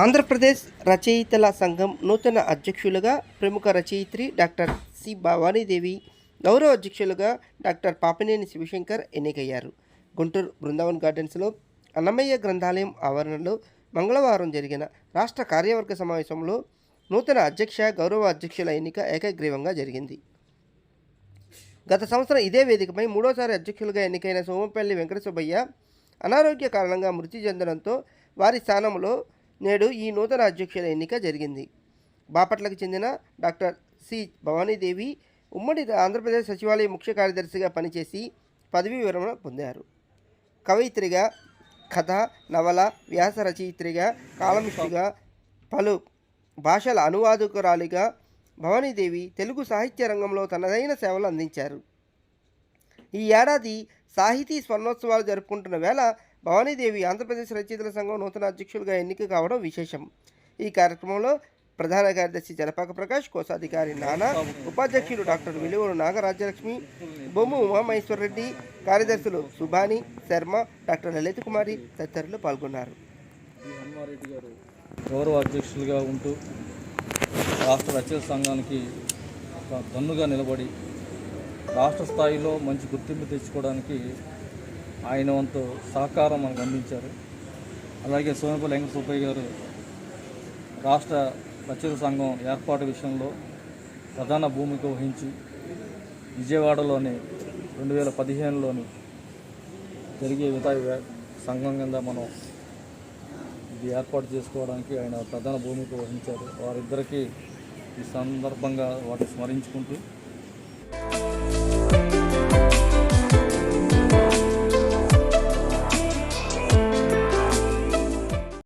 ఆంధ్రప్రదేశ్ రచయితల సంఘం నూతన అధ్యక్షులుగా ప్రముఖ రచయిత్రి డాక్టర్ సి భవానీదేవి గౌరవ అధ్యక్షులుగా డాక్టర్ పాపినేని శివశంకర్ ఎన్నికయ్యారు. గుంటూరు బృందావన్ గార్డెన్స్లో అన్నమయ్య గ్రంథాలయం ఆవరణలో మంగళవారం జరిగిన రాష్ట్ర కార్యవర్గ సమావేశంలో నూతన అధ్యక్ష గౌరవ అధ్యక్షుల ఎన్నిక ఏకగ్రీవంగా జరిగింది. గత సంవత్సరం ఇదే వేదికపై మూడోసారి అధ్యక్షులుగా ఎన్నికైన సోమపల్లి వెంకట సుబ్బయ్య అనారోగ్య కారణంగా మృతి చెందడంతో వారి స్థానంలో నేడు ఈ నూతన అధ్యక్షుల ఎన్నిక జరిగింది. బాపట్లకు చెందిన డాక్టర్ సి. భవానీదేవి ఉమ్మడి ఆంధ్రప్రదేశ్ సచివాలయ ముఖ్య కార్యదర్శిగా పనిచేసి పదవీ విరమణ పొందారు. కవయిత్రిగా కథ నవల వ్యాస రచయిత్రిగా కాలమిష్టిగా పలు భాషల అనువాదకురాలిగా భవానీదేవి తెలుగు సాహిత్య రంగంలో తనదైన సేవలు అందించారు. ఈ ఏడాది సాహితీ స్వర్ణోత్సవాలు జరుపుకుంటున్న వేళ భవానీదేవి ఆంధ్రప్రదేశ్ రచయితల సంఘం నూతన అధ్యక్షులుగా ఎన్నిక కావడం విశేషం. ఈ కార్యక్రమంలో ప్రధాన కార్యదర్శి జలపాక ప్రకాష్ కోశాధికారి నానా ఉపాధ్యక్షులు డాక్టర్ విలువూరు నాగరాజ్యలక్ష్మి బొమ్ము ఉమామహేశ్వరరెడ్డి కార్యదర్శులు సుభాని శర్మ డాక్టర్ లలిత కుమారి తదితరులు పాల్గొన్నారు. గౌరవ అధ్యక్షులుగా ఉంటూ రాష్ట్ర రచయిత సంఘానికి ఒక దన్నుగా నిలబడి రాష్ట్ర స్థాయిలో మంచి గుర్తింపు తెచ్చుకోవడానికి ఆయన వంతు సహకారం మనకు అందించారు. అలాగే సోమపల్లి వెంకట సుబ్బయ్య గారు రాష్ట్ర రచయిత సంఘం ఏర్పాటు విషయంలో ప్రధాన భూమిక వహించి విజయవాడలోని రెండు వేల పదిహేనులోని జరిగే విధా సంఘం కింద మనం ఇది ఏర్పాటు చేసుకోవడానికి ఆయన ప్రధాన భూమిక వహించారు. వారిద్దరికీ ఈ సందర్భంగా వాటిని స్మరించుకుంటూ